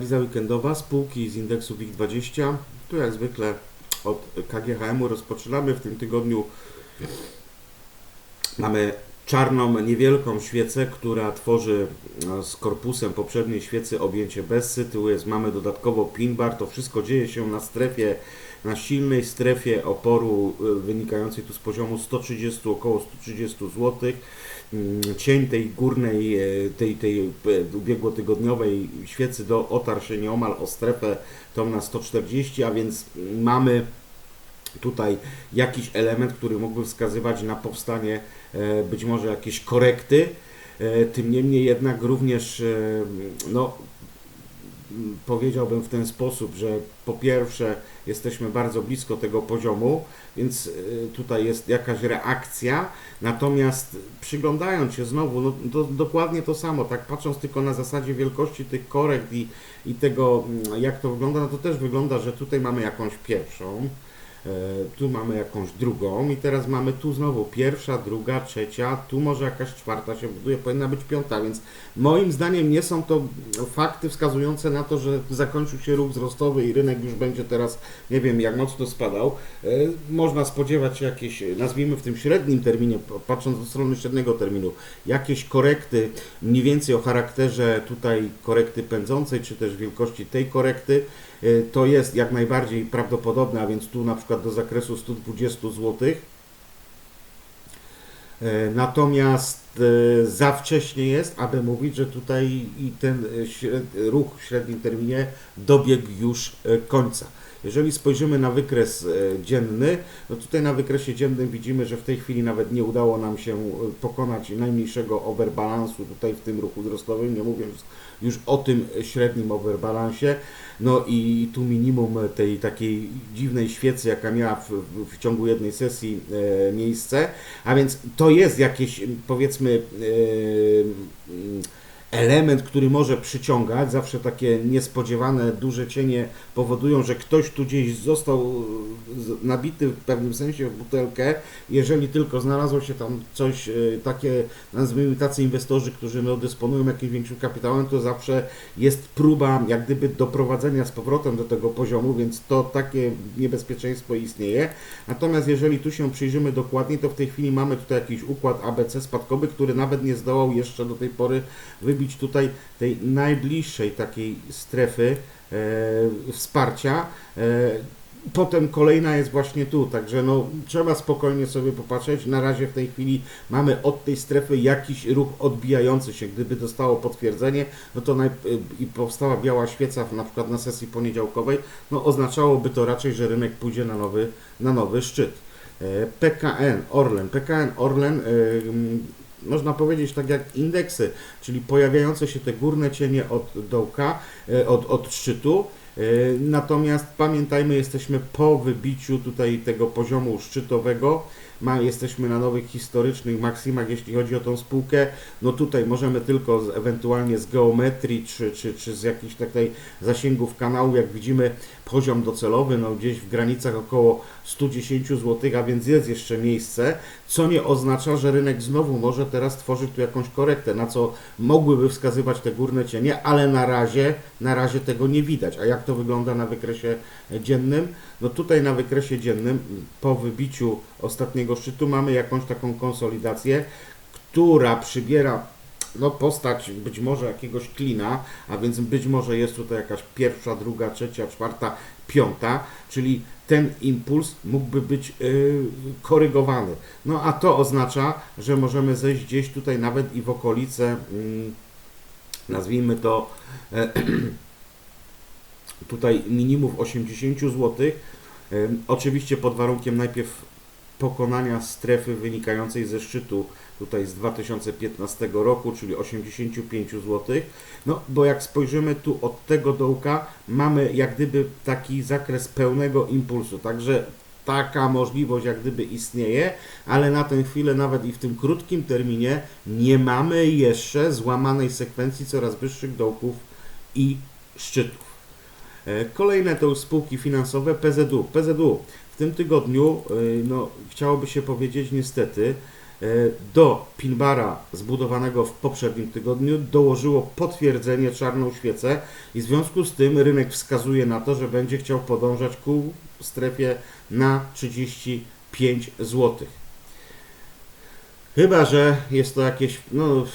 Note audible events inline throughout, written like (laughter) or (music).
Analiza weekendowa, spółki z indeksu WIG20. Tu jak zwykle od KGHM-u rozpoczynamy. W tym tygodniu mamy czarną, niewielką świecę, która tworzy e, z korpusem poprzedniej świecy objęcie Bessy. Tu jest, mamy dodatkowo pin bar. To wszystko dzieje się na strefie, na silnej strefie oporu e, wynikającej tu z poziomu 130, około 130 zł. Mm, Cień tej górnej, e, tej, tej e, ubiegłotygodniowej świecy do, otarł się nieomal o strefę tą na 140, a więc mamy tutaj jakiś element, który mógłby wskazywać na powstanie e, być może jakiejś korekty. Tym niemniej jednak również no, powiedziałbym w ten sposób, że po pierwsze jesteśmy bardzo blisko tego poziomu, więc y, tutaj jest jakaś reakcja, natomiast przyglądając się znowu, no, do, dokładnie to samo, tak patrząc tylko na zasadzie wielkości tych korekt i, i tego mm, jak to wygląda, no to też wygląda, że tutaj mamy jakąś pierwszą, tu mamy jakąś drugą i teraz mamy tu znowu pierwsza, druga, trzecia, tu może jakaś czwarta się buduje, powinna być piąta, więc moim zdaniem nie są to fakty wskazujące na to, że zakończył się ruch wzrostowy i rynek już będzie teraz, nie wiem jak mocno spadał. E, Można spodziewać się jakieś, nazwijmy w tym średnim terminie, patrząc od strony średniego terminu, jakieś korekty mniej więcej o charakterze tutaj korekty pędzącej, czy też wielkości tej korekty. E, To jest jak najbardziej prawdopodobne, a więc tu na przykład do zakresu 120 zł. E, Natomiast za wcześnie jest, aby mówić, że tutaj i ten e, śred, ruch w średnim terminie dobiegł już e, końca. Jeżeli spojrzymy na wykres e, dzienny, no tutaj na wykresie dziennym widzimy, że w tej chwili nawet nie udało nam się e, pokonać najmniejszego overbalansu tutaj w tym ruchu wzrostowym, nie mówiąc już o tym średnim overbalansie. No i tu minimum tej takiej dziwnej świecy, jaka miała w, w, ciągu jednej sesji e, miejsce, a więc to jest jakiś powiedzmy e, mm, element, który może przyciągać. Zawsze takie niespodziewane, duże cienie powodują, że ktoś tu gdzieś został nabity w pewnym sensie w butelkę. Jeżeli tylko znalazło się tam coś e, takie, nazwijmy tacy inwestorzy, którzy no, dysponują jakimś większym kapitałem, to zawsze jest próba jak gdyby doprowadzenia z powrotem do tego poziomu, więc to takie niebezpieczeństwo istnieje. Natomiast jeżeli tu się przyjrzymy dokładniej, to w tej chwili mamy tutaj jakiś układ ABC spadkowy, który nawet nie zdołał jeszcze do tej pory wybić tutaj tej najbliższej takiej strefy e, wsparcia. E, Potem kolejna jest właśnie tu, także no, trzeba spokojnie sobie popatrzeć. Na razie w tej chwili mamy od tej strefy jakiś ruch odbijający się. Gdyby dostało potwierdzenie, no to naj... i powstała biała świeca na przykład na sesji poniedziałkowej, no oznaczałoby to raczej, że rynek pójdzie na nowy, na nowy szczyt. E, PKN, Orlen. PKN, Orlen, można powiedzieć tak jak indeksy, czyli pojawiające się te górne cienie od dołka, e, od, od szczytu. E, Natomiast pamiętajmy, jesteśmy po wybiciu tutaj tego poziomu szczytowego. Ma, jesteśmy na nowych historycznych maksimach, jeśli chodzi o tą spółkę. No tutaj możemy tylko z, ewentualnie z geometrii czy, czy, czy z jakichś takiej zasięgów kanału, jak widzimy, poziom docelowy, no gdzieś w granicach około 110 zł, a więc jest jeszcze miejsce, co nie oznacza, że rynek znowu może teraz tworzyć tu jakąś korektę, na co mogłyby wskazywać te górne cienie, ale na razie, na razie tego nie widać. A jak to wygląda na wykresie dziennym? No tutaj na wykresie dziennym po wybiciu ostatniego szczytu mamy jakąś taką konsolidację, która przybiera no, postać być może jakiegoś klina, a więc być może jest tutaj jakaś pierwsza, druga, trzecia, czwarta, piąta, czyli ten impuls mógłby być yy, korygowany. No a to oznacza, że możemy zejść gdzieś tutaj nawet i w okolice, mm, nazwijmy to e, (clears throat) tutaj minimów 80 zł. Oczywiście pod warunkiem najpierw pokonania strefy wynikającej ze szczytu tutaj z 2015 roku, czyli 85 zł. No bo jak spojrzymy tu od tego dołka, mamy jak gdyby taki zakres pełnego impulsu, także taka możliwość jak gdyby istnieje, ale na tę chwilę nawet i w tym krótkim terminie nie mamy jeszcze złamanej sekwencji coraz wyższych dołków i szczytów. E, Kolejne to spółki finansowe PZU. PZU w tym tygodniu, y, no, chciałoby się powiedzieć niestety, E, Do pinbara zbudowanego w poprzednim tygodniu dołożyło potwierdzenie czarną świecę i w związku z tym rynek wskazuje na to, że będzie chciał podążać ku strefie na 35 zł. Chyba, że jest to jakieś, no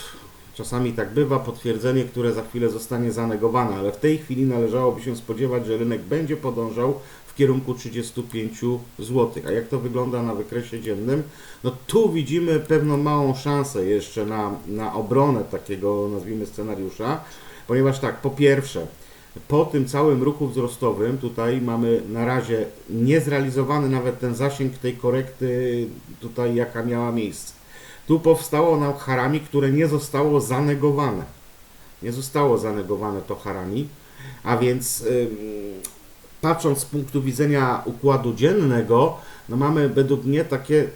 czasami tak bywa, potwierdzenie, które za chwilę zostanie zanegowane, ale w tej chwili należałoby się spodziewać, że rynek będzie podążał w kierunku 35 zł. A jak to wygląda na wykresie dziennym? No tu widzimy pewną małą szansę jeszcze na, na obronę takiego, nazwijmy, scenariusza, ponieważ tak, po pierwsze, po tym całym ruchu wzrostowym tutaj mamy na razie niezrealizowany nawet ten zasięg tej korekty tutaj jaka miała miejsce. Tu powstało nam harami, które nie zostało zanegowane. Nie zostało zanegowane to harami, a więc patrząc z punktu widzenia układu dziennego, no mamy według mnie takie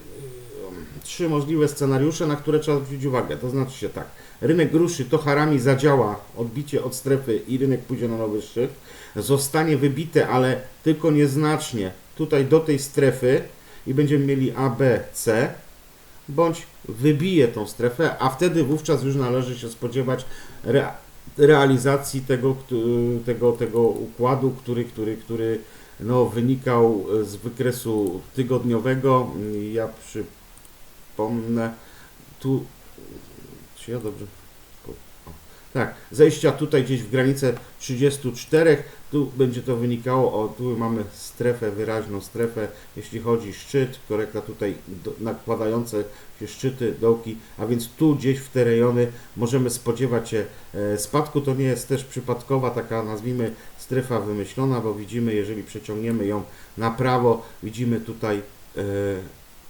trzy możliwe scenariusze, na które trzeba zwrócić uwagę. To znaczy się tak, rynek ruszy, to harami zadziała, odbicie od strefy i rynek pójdzie na nowy szczyt. Zostanie wybite, ale tylko nieznacznie tutaj do tej strefy i będziemy mieli A, B, C bądź wybije tą strefę, a wtedy wówczas już należy się spodziewać rea- realizacji tego, tego, tego układu, który, który, który no, wynikał z wykresu tygodniowego. Ja przypomnę, tu, czy ja dobrze? Tak, zejścia tutaj gdzieś w granicę 34, tu będzie to wynikało, o tu mamy strefę, wyraźną strefę, jeśli chodzi szczyt, korekta tutaj do, nakładające się szczyty, dołki, a więc tu gdzieś w te rejony możemy spodziewać się e, spadku. To nie jest też przypadkowa taka, nazwijmy, strefa wymyślona, bo widzimy, jeżeli przeciągniemy ją na prawo, widzimy tutaj e,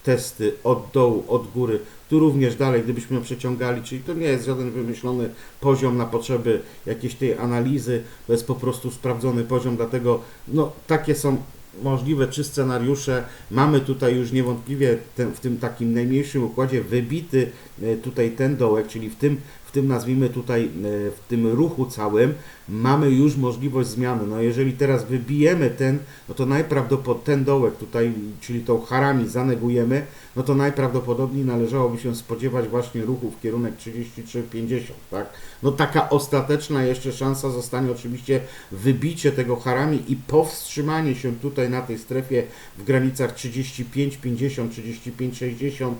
testy od dołu, od góry, tu również dalej, gdybyśmy przeciągali, czyli to nie jest żaden wymyślony poziom na potrzeby jakiejś tej analizy, to jest po prostu sprawdzony poziom, dlatego no, takie są możliwe trzy scenariusze. Mamy tutaj już niewątpliwie ten, w tym takim najmniejszym układzie wybity e, tutaj ten dołek, czyli w tym, w tym nazwijmy tutaj, e, w tym ruchu całym mamy już możliwość zmiany. No jeżeli teraz wybijemy ten, no to najprawdopodobniej ten dołek tutaj, czyli tą harami zanegujemy, no to najprawdopodobniej należałoby się spodziewać właśnie ruchu w kierunek 33,50, tak? No taka ostateczna jeszcze szansa zostanie oczywiście wybicie tego harami i powstrzymanie się tutaj na tej strefie w granicach 35,50, 35,60.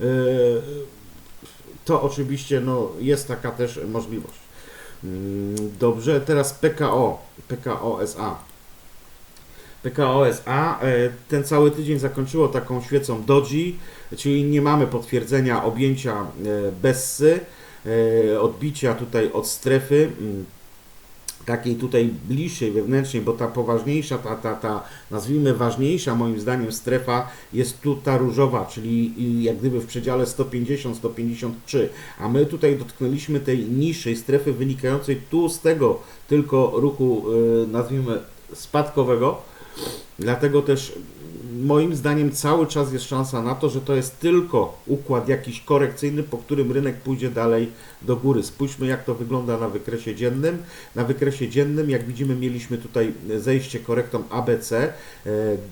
Yy, To oczywiście no, jest taka też możliwość. Mm, Dobrze, teraz PKO, PKO SA. PKO SA e, ten cały tydzień zakończyło taką świecą doji, czyli nie mamy potwierdzenia objęcia e, Bessy, e, odbicia tutaj od strefy mm, takiej tutaj bliższej, wewnętrznej, bo ta poważniejsza, ta, ta, ta nazwijmy ważniejsza moim zdaniem strefa jest tu ta różowa, czyli jak gdyby w przedziale 150-153, a my tutaj dotknęliśmy tej niższej strefy wynikającej tu z tego tylko ruchu, y, nazwijmy spadkowego, dlatego też moim zdaniem cały czas jest szansa na to, że to jest tylko układ jakiś korekcyjny, po którym rynek pójdzie dalej do góry. Spójrzmy jak to wygląda na wykresie dziennym. Na wykresie dziennym, jak widzimy, mieliśmy tutaj zejście korektą ABC e,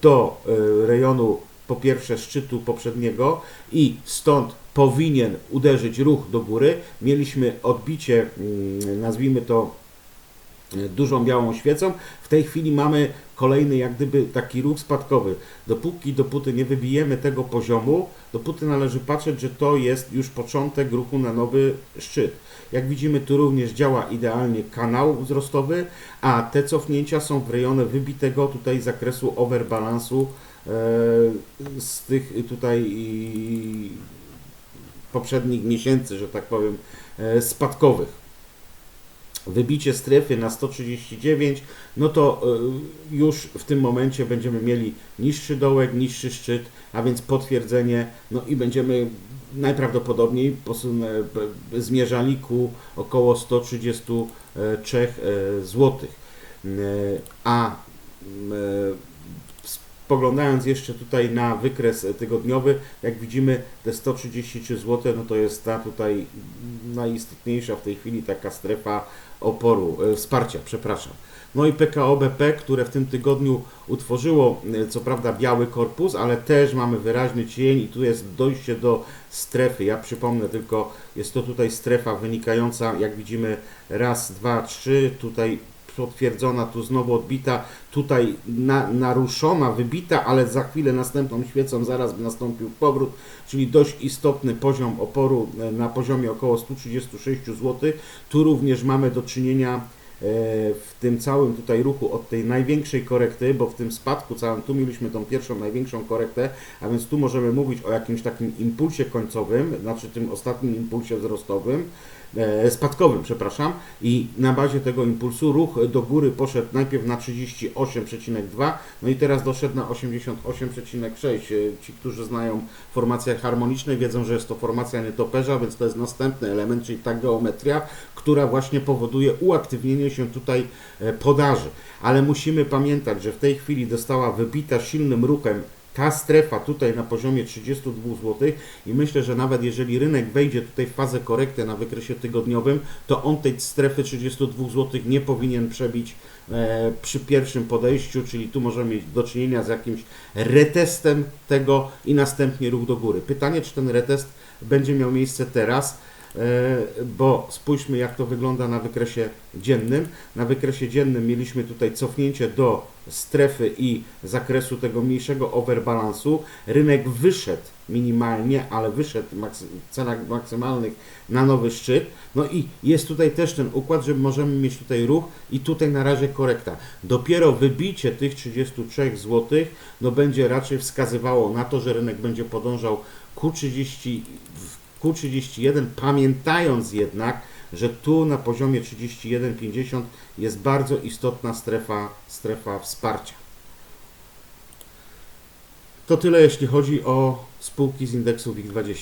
do e, rejonu po pierwsze szczytu poprzedniego i stąd powinien uderzyć ruch do góry. Mieliśmy odbicie, mm, nazwijmy to dużą białą świecą. W tej chwili mamy kolejny jak gdyby taki ruch spadkowy. Dopóki, dopóty nie wybijemy tego poziomu, dopóty należy patrzeć, że to jest już początek ruchu na nowy szczyt. Jak widzimy, tu również działa idealnie kanał wzrostowy, a te cofnięcia są w rejonie wybitego tutaj zakresu overbalansu e, z tych tutaj poprzednich miesięcy, że tak powiem, e, spadkowych wybicie strefy na 139, no to y, już w tym momencie będziemy mieli niższy dołek, niższy szczyt, a więc potwierdzenie, no i będziemy najprawdopodobniej zmierzali ku około 133 zł. A m, e, Spoglądając jeszcze tutaj na wykres tygodniowy, jak widzimy te 133 zł, no to jest ta tutaj najistotniejsza w tej chwili taka strefa oporu, e, wsparcia, przepraszam. No i PKO BP, które w tym tygodniu utworzyło e, co prawda biały korpus, ale też mamy wyraźny cień i tu jest dojście do strefy. Ja przypomnę tylko, jest to tutaj strefa wynikająca, jak widzimy, raz, dwa, trzy, tutaj potwierdzona, tu znowu odbita, tutaj na, naruszona, wybita, ale za chwilę następną świecą zaraz by nastąpił powrót, czyli dość istotny poziom oporu e, na poziomie około 136 zł. Tu również mamy do czynienia e, w tym całym tutaj ruchu od tej największej korekty, bo w tym spadku całym tu mieliśmy tą pierwszą największą korektę, a więc tu możemy mówić o jakimś takim impulsie końcowym, znaczy tym ostatnim impulsie wzrostowym, spadkowym, przepraszam, i na bazie tego impulsu ruch do góry poszedł najpierw na 38,2, no i teraz doszedł na 88,6. E, Ci, którzy znają formacje harmoniczne, wiedzą, że jest to formacja nietoperza, więc to jest następny element, czyli ta geometria, która właśnie powoduje uaktywnienie się tutaj e, podaży. Ale musimy pamiętać, że w tej chwili została wybita silnym ruchem ta strefa tutaj na poziomie 32 zł i myślę, że nawet jeżeli rynek wejdzie tutaj w fazę korekty na wykresie tygodniowym, to on tej strefy 32 zł nie powinien przebić e, przy pierwszym podejściu, czyli tu możemy mieć do czynienia z jakimś retestem tego i następnie ruch do góry. Pytanie, czy ten retest będzie miał miejsce teraz, bo spójrzmy jak to wygląda na wykresie dziennym. Na wykresie dziennym mieliśmy tutaj cofnięcie do strefy i zakresu tego mniejszego overbalansu. Rynek wyszedł minimalnie, ale wyszedł w cenach maksymalnych na nowy szczyt. No i jest tutaj też ten układ, że możemy mieć tutaj ruch i tutaj na razie korekta. Dopiero wybicie tych 33 zł no będzie raczej wskazywało na to, że rynek będzie podążał ku 30 Q31, pamiętając jednak, że tu na poziomie 31,50 jest bardzo istotna strefa, strefa wsparcia. To tyle jeśli chodzi o spółki z indeksu WIG20.